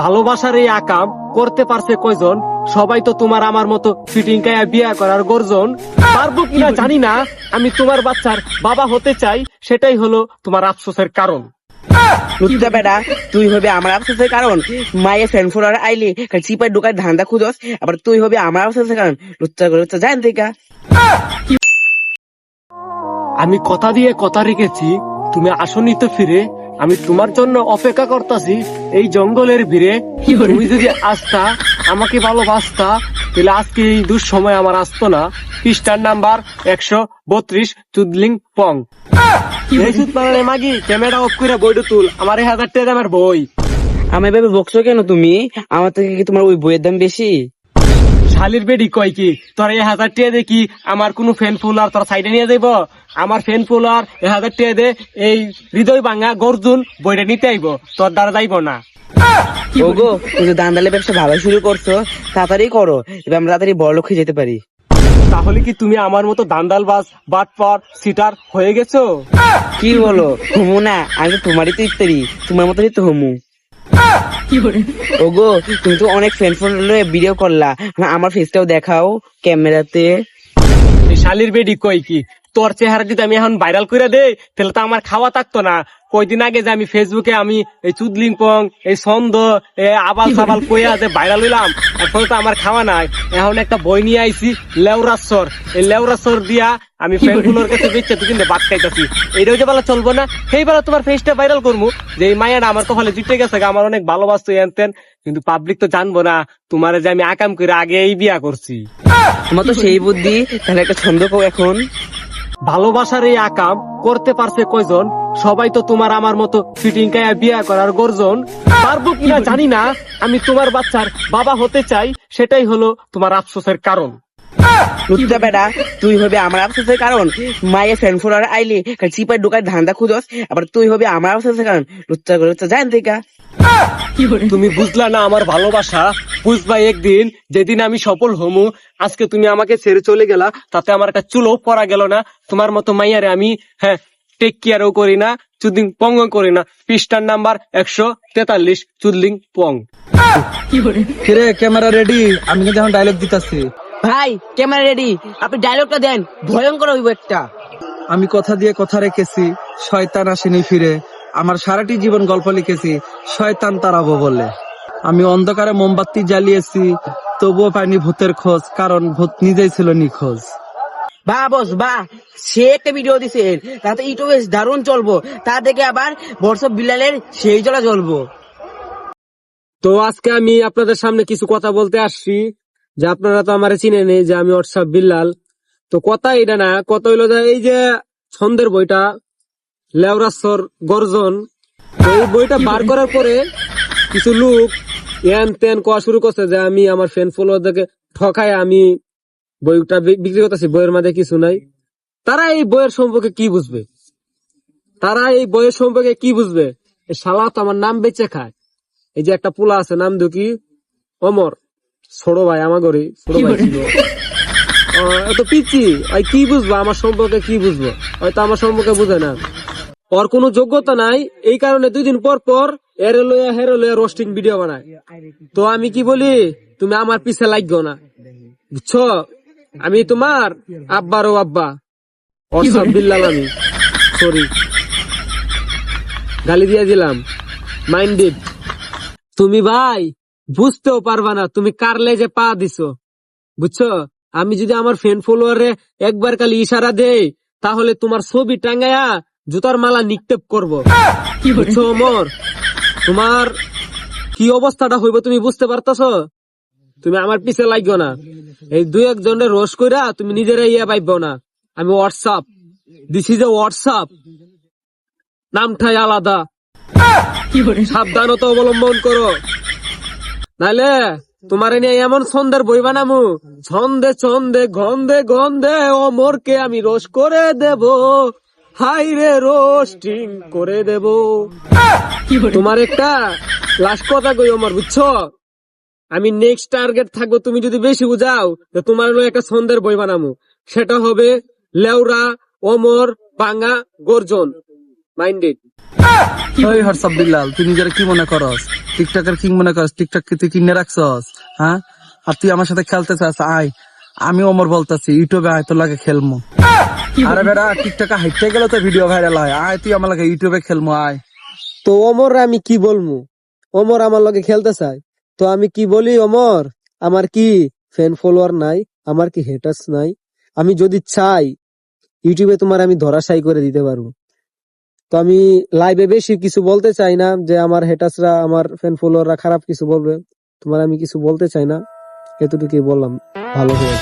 ভালোবাসার এই আকাম করতে পারছে কয়জন? সবাই তো তোমার আমার মতো ফিটিং কায়া বিয়া করার গর্জন। পারব কিনা জানি না আমি তোমার বাচ্চার বাবা হতে চাই সেটাই হলো তোমার আফসোসের কারণ। বেটা তুই হবে আমার আফসোসের কারণ। মায়ের ফ্যান আইলি চিপার ঢোকায় ধান্দা খুঁজস আবার তুই হবে আমার আফসোসের কারণ। লুচ্চা করে লুচ্চা জান থেকে। আমি কথা দিয়ে কথা রেখেছি তুমি আসনি তো ফিরে আমি তোমার জন্য অপেক্ষা করতেছি এই জঙ্গলের ভিড়ে। তুমি যদি আসতা আমাকে ভালোবাসতা তাহলে আজকে এই দুঃসময় আমার আসতো না। পৃষ্ঠার নাম্বার একশো বত্রিশ চুদলিং পং। মাগি ক্যামেরা অফ করে বইটা তুল। আমার এই হাজার টাকা দামের বই। আমি ভেবে বকছো কেন তুমি? আমার থেকে কি তোমার ওই বইয়ের দাম বেশি? শালির বেডি কয় কি? তোর এ হাজার টাকা দেখি আমার কোনো ফ্যান ফুলার তোর সাইডে নিয়ে যাইব? আমার ফ্যান ফুলার এ হাজার টাকা দে এই হৃদয় ভাঙা গর্জুন বইটা নিতে আইব। তোর দ্বারা যাইব না। ওগো তুমি দান্দালে ব্যবসা ভালো শুরু করছ। তাড়াতাড়ি করো এবার আমরা তাড়াতাড়ি বড় লক্ষ্যে যেতে পারি। তাহলে কি তুমি আমার মতো দান্দাল বাস বাটপার সিটার হয়ে গেছো? কি বলো? হুমু না আমি তো তোমারই তো ইত্যাদি। তোমার মতোই তো হুমু। ওগো তুমি তো অনেক ফ্রেন্ড ফোন ভিডিও করলা। আমার ফেসটাও দেখাও ক্যামেরাতে। শালির বেডি কয় কি? তোর চেহারা যদি আমি এখন ভাইরাল করে দেই তাহলে তো আমার খাওয়া থাকতো না। কয়দিন আগে যে আমি ফেসবুকে আমি এই চুদলিং পং এই ছন্দ আবাল সাবাল কইয়া যে ভাইরাল হইলাম এখন তো আমার খাওয়া নাই। এখন একটা বই নিয়ে আইছি লেউরাসর এই লেউরাসর দিয়া আমি ফ্রেন্ডগুলোর কাছে বেচে তুই কিন্তু ভাত খাইতাছি। এইটাও যে বেলা চলবো না। সেই বেলা তোমার ফেসটা ভাইরাল করব যে এই মায়াটা আমার কপালে জিতে গেছে আমার অনেক ভালোবাসতো এনতেন কিন্তু পাবলিক তো জানব না তোমার যে আমি আকাম করে আগে এই বিয়া করছি। তোমার তো সেই বুদ্ধি তাহলে একটা ছন্দ এখন। ভালোবাসার এই আকাম করতে পারছে কয়জন? সবাই তো তোমার আমার মতো ফিটিং কায়া বিয়া করার গর্জন। পারব কিনা জানি না, আমি তোমার বাচ্চার বাবা হতে চাই, সেটাই হলো তোমার আফসোসের কারণ। লুচ্চা বেটা, তুই হবে আমার আফসোসের কারণ। মায়ের ফ্যান আইলি চিপার ঢোকায় ধান্দা খুঁজস, আবার তুই হবে আমার আফসোসের কারণ। লুচ্চা লুচ্চা জান থেকে তুমি বুঝলা না আমার ভালোবাসা? বুঝবা একদিন যেদিন আমি সফল হমু আজকে তুমি আমাকে ছেড়ে চলে গেলা তাতে আমার একটা চুলো পরা গেল না। তোমার মতো মাইয়ারে আমি হ্যাঁ টেক কেয়ারও করি না চুদিং পঙ্গ করি না। পৃষ্ঠার নাম্বার একশো তেতাল্লিশ চুদলিং পং। কিরে ক্যামেরা রেডি আমি কিন্তু এখন ডায়লগ দিতাছি। ভাই ক্যামেরা রেডি আপনি ডায়লগটা দেন ভয়ঙ্কর হইব একটা। আমি কথা দিয়ে কথা রেখেছি শয়তান আসেনি ফিরে। আমার সারাটি জীবন গল্প লিখেছি শয়তান তাড়াবো বলে। আমি অন্ধকারে মোমবাতি জ্বালিয়েছি তবুও পাইনি ভূতের খোঁজ কারণ ভূত নিজেই ছিল নিখোঁজ। বা বস বা সে একটা ভিডিও দিছে তাতে ইউটিউবে দারুণ চলবো তা দেখে আবার বর্ষ বিলালের সেই জলা জ্বলবো। তো আজকে আমি আপনাদের সামনে কিছু কথা বলতে আসছি যে আপনারা তো আমার চিনে নেই যে আমি হোয়াটসঅ্যাপ বিল্লাল। তো কথা এটা না কথা হইল যে এই যে ছন্দের বইটা লেওরাসর গর্জন। এই বইটা বার করার পরে কিছু লোক এন তেন কোয়া শুরু করছে যে আমি আমার ফ্যান ফলোয়ারদেরকে ঠকায় আমি বইটা বিক্রি করতেছি, বইয়ের মাঝে কিছু নাই। তারা এই বইয়ের সম্পর্কে কি বুঝবে? তারা এই বইয়ের সম্পর্কে কি বুঝবে? শালা তো আমার নাম বেচে খায়। এই যে একটা পোলা আছে, নাম দিও কি? অমর। ছোট ভাই আমার ঘরে ছোট ভাই ছিল। এত পিচি কি বুঝব? আমার সম্পর্কে কি বুঝব? হয়তো আমার সম্পর্কে বুঝে না। ওর কোনো যোগ্যতা নাই, এই কারণে দুই দিন পর পর এরে লইয়া হেরে লইয়া রোস্টিং ভিডিও বানায়। তো আমি কি বলি, তুমি আমার পিছে লাগো না। বুঝছ? আমি তোমার আব্বারও আব্বা। অসব বিল্লাল আমি সরি গালি দিয়ে দিলাম। মাইন্ডেড তুমি ভাই, বুঝতেও পারবা না তুমি কার লেজে পা দিছো। বুঝছ? আমি যদি আমার ফ্রেন্ড ফলোয়ারে একবার খালি ইশারা দেই, তাহলে তোমার ছবি টাঙ্গায়া জুতার মালা নিক্ষেপ করব। বুঝছ, অমর? তোমার কি অবস্থাটা হইব তুমি বুঝতে পারতাছো? তুমি আমার পিছে লাগবে না। এই দুই একজনের রোষ কইরা তুমি নিজেরা ইয়ে পাইব না। আমি WhatsApp this is a WhatsApp নামটাই আলাদা। সাবধানতা অবলম্বন করো। নাইলে তোমার নিয়ে এমন ছন্দের বই বানামু। ছন্দে ছন্দে, গন্ধে গন্ধে অমরকে আমি রোশ করে দেব। হাই রে রোস্টিং করে দেব। তোমার একটা লাস্ট কথা কই অমর বুঝছ? আমি নেক্সট টার্গেট থাকব, তুমি যদি বেশি বুঝাও, তো তোমার একটা ছন্দের বই বানামু। সেটা হবে লেউরা অমর বাঙ্গা গর্জন। মাইন্ডেড ওই হোয়াটসঅ্যাপ বিল্লাল তুই নিজের কি মনে করস? টিকটকের কিং মনে করস? টিকটক তুই কিনে রাখছস? হ্যাঁ? আর তুই আমার সাথে খেলতে চাস? আয়, আমি ওমর বলতাছি, ইউটিউবে আয়, তোর লাগে খেলমু। আরে বেটা টিকটকে হাইটে গেলে তো ভিডিও ভাইরাল হয়। আয় তুই আমার লাগে ইউটিউবে খেলমু আয়। তো ওমর আমি কি বলব ওমর আমার লগে খেলতে চাই তো আমি কি বলি ওমর আমার কি ফ্যান ফলোয়ার নাই? আমার কি হেটার্স নাই? আমি যদি চাই ইউটিউবে তোমার আমি ধরাশাই করে দিতে পারব। তো আমি লাইভে বেশি কিছু বলতে চাই না যে আমার হেটার্সরা আমার ফ্যান ফলোয়াররা খারাপ কিছু বলবে। তোমার আমি কিছু বলতে চাই না। এতটুকুই বললাম। ভালো হয়ে